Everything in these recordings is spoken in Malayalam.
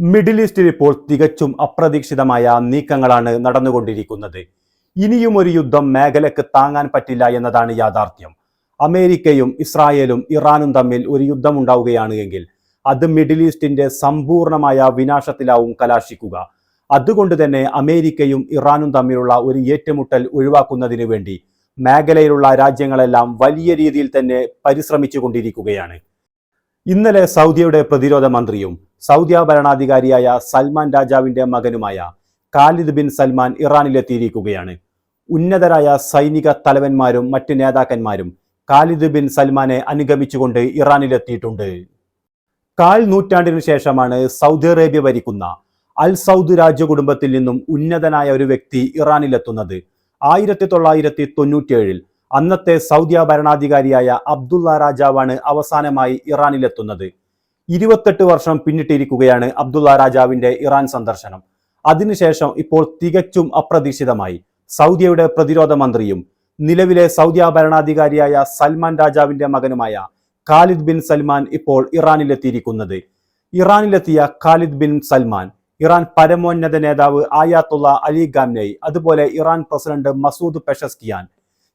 മിഡിൽ ഈസ്റ്റിൽ ഇപ്പോൾ തികച്ചും അപ്രതീക്ഷിതമായ നീക്കങ്ങളാണ് നടന്നുകൊണ്ടിരിക്കുന്നത്. ഇനിയും ഒരു യുദ്ധം മേഖലക്ക് താങ്ങാൻ പറ്റില്ല എന്നതാണ് യാഥാർത്ഥ്യം. അമേരിക്കയും ഇസ്രായേലും ഇറാനും തമ്മിൽ ഒരു യുദ്ധം ഉണ്ടാവുകയാണ് എങ്കിൽ അത് മിഡിൽ ഈസ്റ്റിന്റെ സമ്പൂർണമായ വിനാശത്തിലാവും കലാശിക്കുക. അതുകൊണ്ട് തന്നെ അമേരിക്കയും ഇറാനും തമ്മിലുള്ള ഒരു ഏറ്റുമുട്ടൽ ഒഴിവാക്കുന്നതിന് വേണ്ടി മേഖലയിലുള്ള രാജ്യങ്ങളെല്ലാം വലിയ രീതിയിൽ തന്നെ പരിശ്രമിച്ചു കൊണ്ടിരിക്കുകയാണ് ഇന്നലെ സൗദിയുടെ പ്രതിരോധ മന്ത്രിയും സൗദി ഭരണാധികാരിയായ സൽമാൻ രാജാവിന്റെ മകനുമായ ഖാലിദ് ബിൻ സൽമാൻ ഇറാനിലെത്തിയിരിക്കുകയാണ്. ഉന്നതരായ സൈനിക തലവന്മാരും മറ്റ് നേതാക്കന്മാരും ഖാലിദ് ബിൻ സൽമാനെ അനുഗമിച്ചുകൊണ്ട് ഇറാനിലെത്തിയിട്ടുണ്ട്. കാൽ നൂറ്റാണ്ടിനു ശേഷമാണ് സൗദി അറേബ്യ ഭരിക്കുന്ന അൽ സൗദ് രാജകുടുംബത്തിൽ നിന്നും ഉന്നതനായ ഒരു വ്യക്തി ഇറാനിലെത്തുന്നത്. ആയിരത്തി തൊള്ളായിരത്തി തൊണ്ണൂറ്റിയേഴിൽ അന്നത്തെ സൗദി ഭരണാധികാരിയായ അബ്ദുള്ള രാജാവാണ് അവസാനമായി ഇറാനിലെത്തുന്നത്. ഇരുപത്തെട്ട് വർഷം പിന്നിട്ടിരിക്കുകയാണ് അബ്ദുള്ള രാജാവിന്റെ ഇറാൻ സന്ദർശനം. അതിനുശേഷം ഇപ്പോൾ തികച്ചും അപ്രതീക്ഷിതമായി. സൗദിയുടെ പ്രതിരോധ മന്ത്രിയും നിലവിലെ സൗദി ഭരണാധികാരിയായ സൽമാൻ രാജാവിന്റെ മകനുമായ ഖാലിദ് ബിൻ സൽമാൻ ഇപ്പോൾ ഇറാനിലെത്തിയിരിക്കുന്നത്. ഇറാനിലെത്തിയ ഖാലിദ് ബിൻ സൽമാൻ ഇറാൻ പരമോന്നത നേതാവ് ആയാത്തുള്ള അലി ഗാംനൈ അതുപോലെ Iran president Masoud Pezeshkian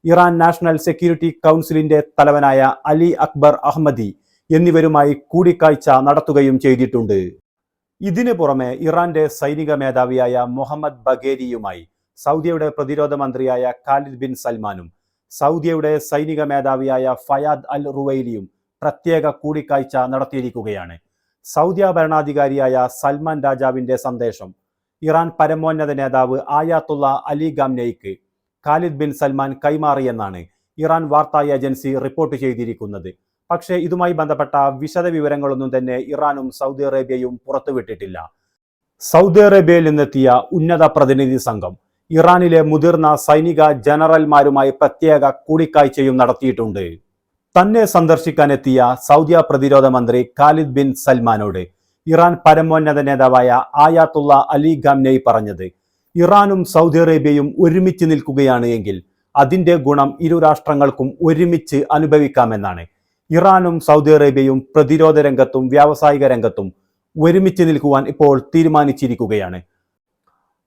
Iran national security കൗൺസിലിന്റെ തലവനായ അലി അക്ബർ അഹമ്മദി എന്നിവരുമായി കൂടിക്കാഴ്ച നടത്തുകയും ചെയ്തിട്ടുണ്ട്. ഇതിനു പുറമെ ഇറാന്റെ സൈനിക മേധാവിയായ മുഹമ്മദ് ബഗേരിയുമായി സൗദിയുടെ പ്രതിരോധ മന്ത്രിയായ ഖാലിദ് ബിൻ സൽമാനും സൗദിയുടെ സൈനിക മേധാവിയായ ഫയാദ് അൽ റുവൈലിയും പ്രത്യേക കൂടിക്കാഴ്ച നടത്തിയിരിക്കുകയാണ്. സൗദി ഭരണാധികാരിയായ സൽമാൻ രാജാവിന്റെ സന്ദേശം ഇറാൻ പരമോന്നത നേതാവ് ആയാത്തുള്ള അലി ഗാംനയ്ക്ക് ഖാലിദ് ബിൻ സൽമാൻ കൈമാറിയെന്നാണ് ഇറാൻ വാർത്താ ഏജൻസി റിപ്പോർട്ട് ചെയ്തിരിക്കുന്നത്. പക്ഷേ ഇതുമായി ബന്ധപ്പെട്ട വിശദ വിവരങ്ങളൊന്നും തന്നെ ഇറാനും സൗദി അറേബ്യയും പുറത്തുവിട്ടിട്ടില്ല. സൗദി അറേബ്യയിൽ നിന്നെത്തിയ ഉന്നത പ്രതിനിധി സംഘം ഇറാനിലെ മുതിർന്ന സൈനിക ജനറൽമാരുമായി പ്രത്യേക കൂടിക്കാഴ്ചയും നടത്തിയിട്ടുണ്ട്. തന്നെ സന്ദർശിക്കാനെത്തിയ സൗദി പ്രതിരോധ മന്ത്രി ഖാലിദ് ബിൻ സൽമാനോട് ഇറാൻ പരമോന്നത നേതാവായ ആയാത്തുള്ള അലി ഗാംനൈ പറഞ്ഞത് ഇറാനും സൗദി അറേബ്യയും ഒരുമിച്ച് നിൽക്കുകയാണ് എങ്കിൽ അതിന്റെ ഗുണം ഇരു രാഷ്ട്രങ്ങൾക്കും ഒരുമിച്ച് അനുഭവിക്കാമെന്നാണ്. ഇറാനും സൗദി അറേബ്യയും പ്രതിരോധ രംഗത്തും വ്യാവസായിക രംഗത്തും ഒരുമിച്ച് നിൽക്കുവാൻ ഇപ്പോൾ തീരുമാനിച്ചിരിക്കുകയാണ്.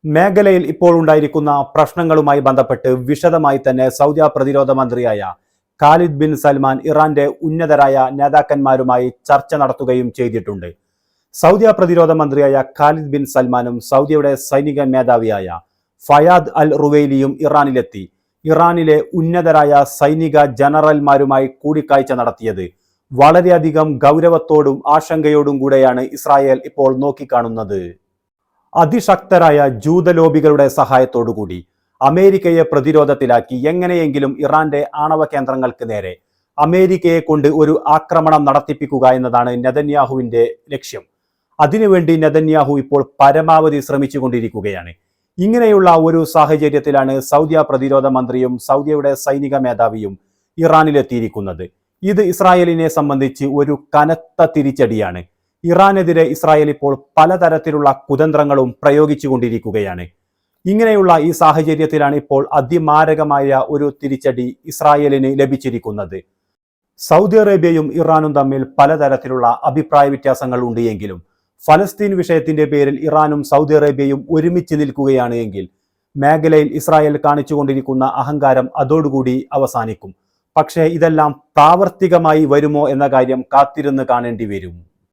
മേഖലയിൽ ഇപ്പോൾ ഉണ്ടായിരിക്കുന്ന പ്രശ്നങ്ങളുമായി ബന്ധപ്പെട്ട് വിശദമായി തന്നെ സൗദി പ്രതിരോധ മന്ത്രിയായ ഖാലിദ് ബിൻ സൽമാൻ ഇറാന്റെ ഉന്നതരായ നേതാക്കന്മാരുമായി ചർച്ച നടത്തുകയും ചെയ്തിട്ടുണ്ട്. സൗദി പ്രതിരോധ മന്ത്രിയായ ഖാലിദ് ബിൻ സൽമാനും സൗദിയുടെ സൈനിക മേധാവിയായ ഫയാദ് അൽ റുവൈലിയും ഇറാനിലെത്തി. ഇറാനിലെ ഉന്നതരായ സൈനിക ജനറൽമാരുമായി കൂടിക്കാഴ്ച നടത്തിയത് വളരെയധികം ഗൗരവത്തോടും ആശങ്കയോടും കൂടെയാണ് ഇസ്രായേൽ ഇപ്പോൾ നോക്കിക്കാണുന്നത്. അതിശക്തരായ ജൂതലോബികളുടെ സഹായത്തോടുകൂടി അമേരിക്കയെ പ്രതിരോധത്തിലാക്കി എങ്ങനെയെങ്കിലും ഇറാന്റെ ആണവ കേന്ദ്രങ്ങൾക്ക് നേരെ അമേരിക്കയെ കൊണ്ട് ഒരു ആക്രമണം നടത്തിപ്പിക്കുക എന്നതാണ് നെതന്യാഹുവിന്റെ ലക്ഷ്യം. അതിനുവേണ്ടി നെതന്യാഹു ഇപ്പോൾ പരമാവധി ശ്രമിച്ചുകൊണ്ടിരിക്കുകയാണ്. ഇങ്ങനെയുള്ള ഒരു സാഹചര്യത്തിലാണ് സൗദി പ്രതിരോധ മന്ത്രിയും സൗദിയുടെ സൈനിക മേധാവിയും ഇറാനിലെത്തിയിരിക്കുന്നത്. ഇത് ഇസ്രായേലിനെ സംബന്ധിച്ച് ഒരു കനത്ത തിരിച്ചടിയാണ്. ഇറാനെതിരെ ഇസ്രായേൽ ഇപ്പോൾ പലതരത്തിലുള്ള കുതന്ത്രങ്ങളും പ്രയോഗിച്ചുകൊണ്ടിരിക്കുകയാണ്. ഇങ്ങനെയുള്ള ഈ സാഹചര്യത്തിലാണ് ഇപ്പോൾ അതിമാരകമായ ഒരു തിരിച്ചടി ഇസ്രായേലിന് ലഭിച്ചിരിക്കുന്നത്. സൗദി അറേബ്യയും ഇറാനും തമ്മിൽ പലതരത്തിലുള്ള അഭിപ്രായ വ്യത്യാസങ്ങൾ ഉണ്ട് എങ്കിലും ഫലസ്തീൻ വിഷയത്തിന്റെ പേരിൽ ഇറാനും സൗദി അറേബ്യയും ഒരുമിച്ച് നിൽക്കുകയാണ് എങ്കിൽ മേഖലയിൽ ഇസ്രായേൽ കാണിച്ചുകൊണ്ടിരിക്കുന്ന അഹങ്കാരം അതോടുകൂടി അവസാനിക്കും. പക്ഷേ ഇതെല്ലാം പ്രാവർത്തികമായി വരുമോ എന്ന കാര്യം കാത്തിരുന്ന് കാണേണ്ടി വരും.